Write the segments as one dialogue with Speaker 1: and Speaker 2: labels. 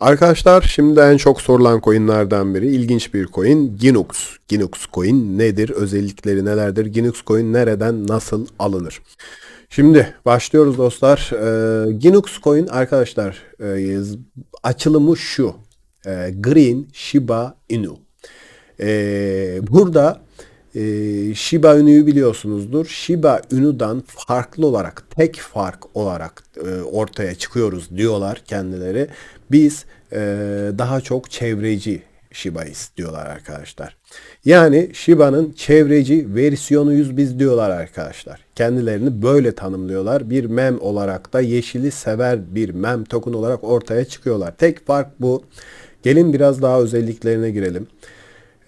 Speaker 1: Arkadaşlar şimdi en çok sorulan coinlerden biri ilginç bir coin Ginux. Ginux coin nedir? Özellikleri nelerdir? Ginux coin nereden nasıl alınır? Şimdi başlıyoruz dostlar. Ee, Ginux coin arkadaşlar e, açılımı şu. Ee, Green Shiba Inu. Ee, burada e, Shiba Inu'yu biliyorsunuzdur. Shiba Inu'dan farklı olarak, tek fark olarak e, ortaya çıkıyoruz diyorlar kendileri. Biz e, daha çok çevreci Shiba'yız diyorlar arkadaşlar. Yani Shiba'nın çevreci versiyonuyuz biz diyorlar arkadaşlar. Kendilerini böyle tanımlıyorlar. Bir mem olarak da yeşili sever bir mem token olarak ortaya çıkıyorlar. Tek fark bu. Gelin biraz daha özelliklerine girelim.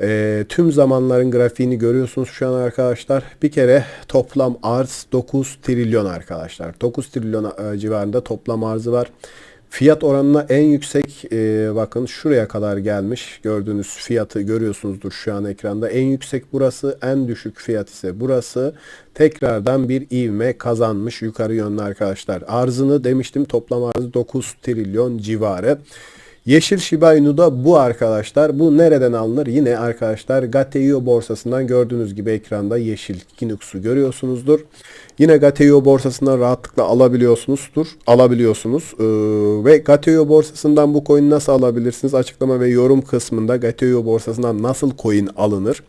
Speaker 1: E, tüm zamanların grafiğini görüyorsunuz şu an arkadaşlar. Bir kere toplam arz 9 trilyon arkadaşlar. 9 trilyon e, civarında toplam arzı var. Fiyat oranına en yüksek e, bakın şuraya kadar gelmiş. Gördüğünüz fiyatı görüyorsunuzdur şu an ekranda. En yüksek burası, en düşük fiyat ise burası. Tekrardan bir ivme kazanmış yukarı yönlü arkadaşlar. Arzını demiştim toplam arzı 9 trilyon civarı. Yeşil Shiba Inu da bu arkadaşlar. Bu nereden alınır? Yine arkadaşlar Gateio borsasından gördüğünüz gibi ekranda yeşil Kinux'u görüyorsunuzdur. Yine Gateio borsasından rahatlıkla alabiliyorsunuzdur. Alabiliyorsunuz. Ee, ve Gateio borsasından bu coin nasıl alabilirsiniz? Açıklama ve yorum kısmında Gateio borsasından nasıl coin alınır?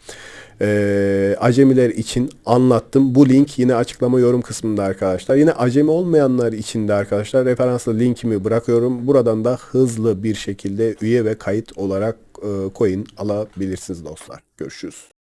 Speaker 1: Ee, acemiler için anlattım. Bu link yine açıklama yorum kısmında arkadaşlar. Yine acemi olmayanlar için de arkadaşlar referanslı linkimi bırakıyorum. Buradan da hızlı bir şekilde üye ve kayıt olarak e, coin alabilirsiniz dostlar. Görüşürüz.